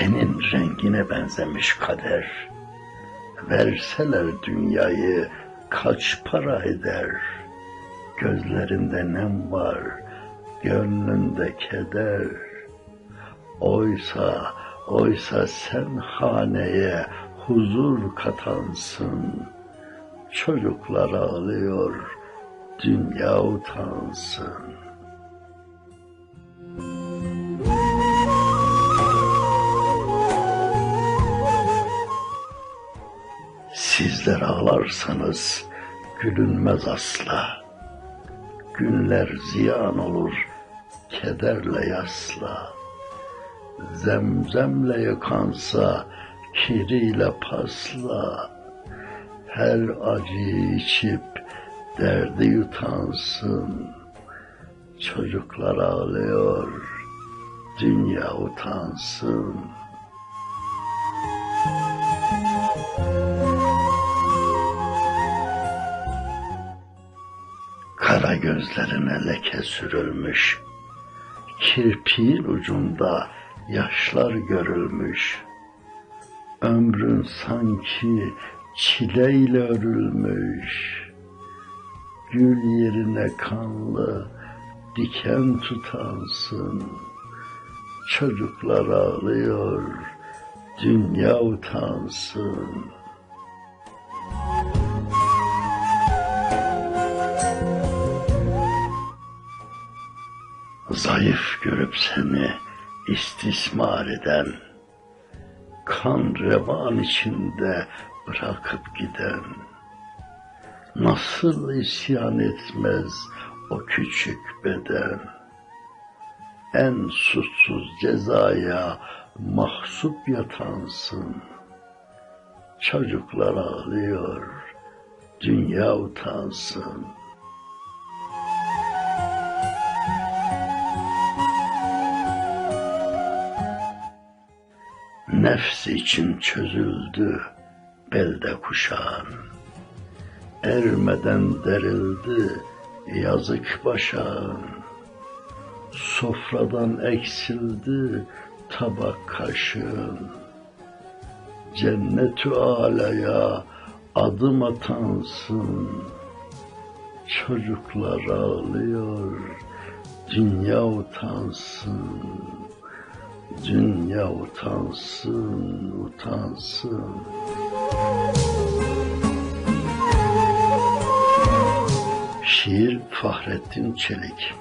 Sevdiğine benzemiş kader. Verseler dünyayı kaç para eder? Gözlerinde nem var, gönlünde keder. Oysa, oysa sen haneye huzur katansın. Çocuklar ağlıyor, dünya utansın. Sizler ağlarsanız gülünmez asla. Günler ziyan olur kederle yasla. Zemzemle yıkansa kiriyle pasla. Her acıyı içip derdi yutansın. Çocuklar ağlıyor, dünya utansın. Kara gözlerine leke sürülmüş, kirpiğin ucunda yaşlar görülmüş. Ömrün sanki çileyle örülmüş. Gül yerine kanlı diken tutansın. Çocuklar ağlıyor, dünya utansın. Zayıf görüp seni istismar eden, kan revan içinde bırakıp giden, nasıl isyan etmez o küçük beden, en suçsuz cezaya mahsup yatansın, çocuklar ağlıyor, dünya utansın. Nefs için çözüldü belde kuşağın. Ermeden derildi yazık başağın. Sofradan eksildi tabak kaşığın. Cennetü alaya adım atansın. Çocuklar ağlıyor, dünya utansın. Dünya utansın, utansın. Şiir Fahrettin Çelik